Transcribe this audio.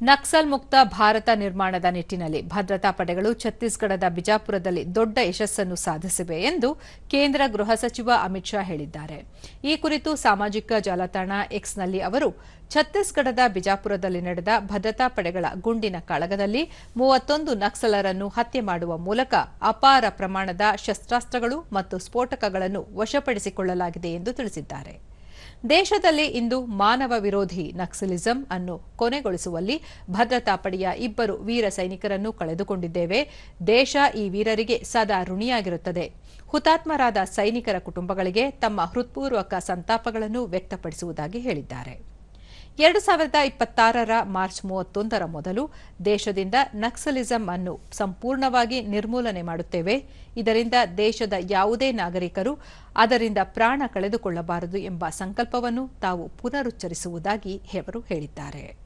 ನಕ್ಸಲ್ ಮುಕ್ತ ಭಾರತ ನಿರ್ಮಾಣದ ನಿಟ್ಟಿನಲ್ಲಿ ಭದ್ರತಾ ಪಡೆಗಳು ಛತ್ತೀಸ್ಗಢದ ಬಿಜಾಪುರದಲ್ಲಿ ದೊಡ್ಡ ಯಶಸ್ಸನ್ನು ಸಾಧಿಸಿವೆ ಎಂದು ಕೇಂದ್ರ ಗೃಹ ಸಚಿವ ಅಮಿತ್ ಶಾ ಹೇಳಿದ್ದಾರೆ. ಈ ಕುರಿತು ಸಾಮಾಜಿಕ ಜಾಲತಾಣ ಎಕ್ಸ್ನಲ್ಲಿ ಅವರು, ಛತ್ತೀಸ್ಗಢದ ಬಿಜಾಪುರದಲ್ಲಿ ನಡೆದ ಭದ್ರತಾ ಪಡೆಗಳ ಗುಂಡಿನ ಕಾಳಗದಲ್ಲಿ ಮೂವತ್ತೊಂದು ನಕ್ಸಲರನ್ನು ಹತ್ಯೆ ಮಾಡುವ ಮೂಲಕ ಅಪಾರ ಪ್ರಮಾಣದ ಶಸ್ತ್ರಾಸ್ತ್ರಗಳು ಮತ್ತು ಸ್ಫೋಟಕಗಳನ್ನು ವಶಪಡಿಸಿಕೊಳ್ಳಲಾಗಿದೆ ಎಂದು ತಿಳಿಸಿದ್ದಾರೆ. ದೇಶದಲ್ಲಿ ಇಂದು ಮಾನವ ವಿರೋಧಿ ನಕ್ಸಲಿಸಂ ಅನ್ನು ಕೊನೆಗೊಳಿಸುವಲ್ಲಿ ಭದ್ರತಾ ಪಡೆಯ ಇಬ್ಬರು ವೀರ ಸೈನಿಕರನ್ನು ಕಳೆದುಕೊಂಡಿದ್ದೇವೆ. ದೇಶ ಈ ವೀರರಿಗೆ ಸದಾ ಋಣಿಯಾಗಿರುತ್ತದೆ. ಹುತಾತ್ಮರಾದ ಸೈನಿಕರ ಕುಟುಂಬಗಳಿಗೆ ತಮ್ಮ ಹೃತ್ಪೂರ್ವಕ ಸಂತಾಪಗಳನ್ನು ವ್ಯಕ್ತಪಡಿಸುವುದಾಗಿ ಹೇಳಿದ್ದಾರೆ. ಎರಡು ಸಾವಿರದ ಇಪ್ಪತ್ತಾರರ ಮಾರ್ಚ್ ಮೂವತ್ತೊಂದರ ಮೊದಲು ದೇಶದಿಂದ ನಕ್ಸಲಿಸಂ ಅನ್ನು ಸಂಪೂರ್ಣವಾಗಿ ನಿರ್ಮೂಲನೆ ಮಾಡುತ್ತೇವೆ. ಇದರಿಂದ ದೇಶದ ಯಾವುದೇ ನಾಗರಿಕರು ಅದರಿಂದ ಪ್ರಾಣ ಕಳೆದುಕೊಳ್ಳಬಾರದು ಎಂಬ ಸಂಕಲ್ಪವನ್ನು ತಾವು ಪುನರುಚ್ಚರಿಸುವುದಾಗಿ ಅವರು ಹೇಳಿದ್ದಾರೆ.